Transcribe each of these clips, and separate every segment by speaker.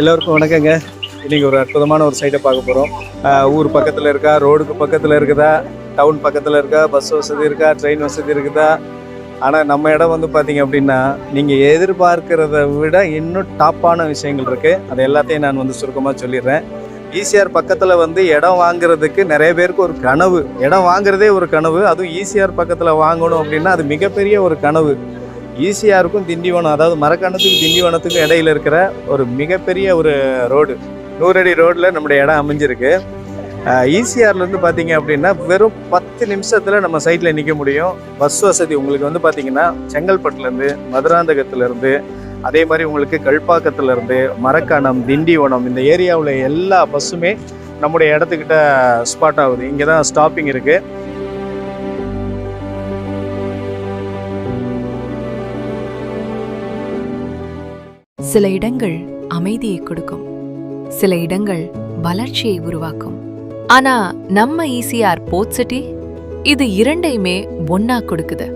Speaker 1: எல்லோருக்கும் வணக்கங்க. இன்றைக்கி ஒரு அற்புதமான ஒரு சைட்டை பார்க்க போகிறோம் ஊர் பக்கத்தில் இருக்கா ரோடுக்கு பக்கத்தில் இருக்குதா டவுன் பக்கத்தில் இருக்கா பஸ் வசதி இருக்கா ட்ரெயின் வசதி இருக்குதா? ஆனால் நம்ம இடம் வந்து பார்த்தீங்க அப்படின்னா நீங்கள் எதிர்பார்க்கிறத விட இன்னும் டாப்பான விஷயங்கள் இருக்குது அது எல்லாத்தையும் நான் வந்து சுருக்கமாக சொல்லிடுறேன். ஈசிஆர் பக்கத்தில் வந்து இடம் வாங்குறதுக்கு நிறைய பேருக்கு ஒரு கனவு. இடம் வாங்குறதே ஒரு கனவு. அதுவும் ஈசிஆர் பக்கத்தில் வாங்கணும் அப்படின்னா அது மிகப்பெரிய ஒரு கனவு. ஈசிஆருக்கும் திண்டிவனம் அதாவது மரக்காணத்துக்கும் திண்டிவனத்துக்கும் இடையில இருக்கிற ஒரு மிகப்பெரிய ஒரு ரோடு. நூறடி ரோட்டில் நம்முடைய இடம் அமைஞ்சிருக்கு. ஈசிஆர்லேருந்து பார்த்தீங்க அப்படின்னா வெறும் பத்து நிமிஷத்தில் நம்ம சைட்டில் நிற்க முடியும். பஸ் வசதி உங்களுக்கு வந்து பார்த்தீங்கன்னா செங்கல்பட்டுலேருந்து மதுராந்தகத்துலேருந்து அதே மாதிரி உங்களுக்கு கல்பாக்கத்துலேருந்து மரக்காணம் திண்டிவனம் இந்த ஏரியாவில் எல்லா பஸ்ஸுமே நம்முடைய இடத்துக்கிட்ட ஸ்பாட் ஆகுது. இங்கே தான் ஸ்டாப்பிங் இருக்குது
Speaker 2: சில இடங்கள் அமைதியை கொடுக்கும். சில இடங்கள் வளர்ச்சியை உருவாக்கும். ஆனா நம்ம ஈசிஆர் போர்ட் சிட்டி இது இரண்டையுமே ஒன்னா கொடுக்குது.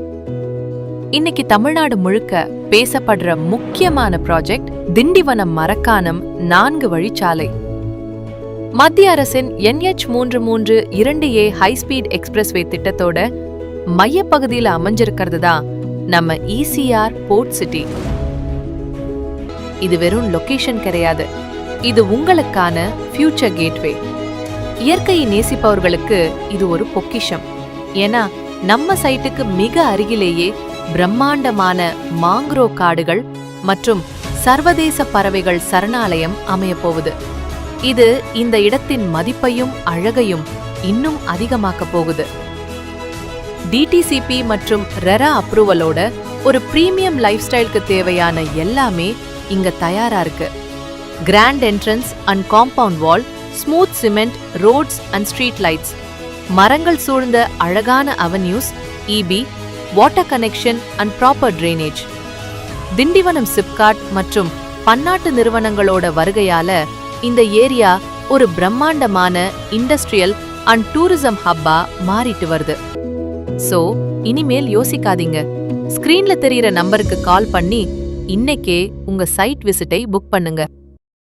Speaker 2: இன்னைக்கு தமிழ்நாடு முழுக்க பேசப்படுற முக்கியமான ப்ராஜெக்ட் திண்டிவனம் மரக்கானம் நான்கு வழிச்சாலை. மத்திய அரசின் என்ஹெச் மூன்று மூன்று இரண்டு ஏ ஹைஸ்பீட் எக்ஸ்பிரஸ்வே திட்டத்தோட மையப்பகுதியில் அமைஞ்சிருக்கிறது தான் நம்ம ஈசிஆர் போர்ட் சிட்டி. இது வெறும் லொகேஷன் கிடையாது. இது உங்களுக்கான ஃபியூச்சர் கேட்வே இயற்கையை நேசிப்பவர்களுக்கு இது ஒரு பொக்கிஷம். ஏன்னா நம்ம சைட்டுக்கு மிக அருகிலேயே பிரம்மாண்டமான மாங்க்ரோ காடுகள் மற்றும் சர்வதேச பறவைகள் சரணாலயம் அமையப்போகுது இது இந்த இடத்தின் மதிப்பையும் அழகையும் இன்னும் அதிகமாக்க போகுது. டிடிசிபி மற்றும் ரெரா அப்ரூவலோட ஒரு பிரீமியம் லைஃப் ஸ்டைலுக்கு தேவையான எல்லாமே இங்க தயாரா இருக்கு. Grand entrance and compound wall smooth cement roads and street lights மரங்கள் சூழ்ந்த அழகான avenues EB water connection and proper drainage Tindivanam SIPCOT மற்றும் பன்னாட்டு நிறுவனங்களோட வருகையால இந்த ஏரியா ஒரு பிரம்மாண்டமான இண்டஸ்ட்ரியல் அண்ட் டூரிசம் ஹப்பா மாறிட்டு வருது. சோ இனிமேல் யோசிக்காதீங்க. ஸ்கிரீன்ல தெரியிற நம்பருக்கு கால் பண்ணி இன்னைக்கே உங்க சைட் விசிட்டை புக் பண்ணுங்க.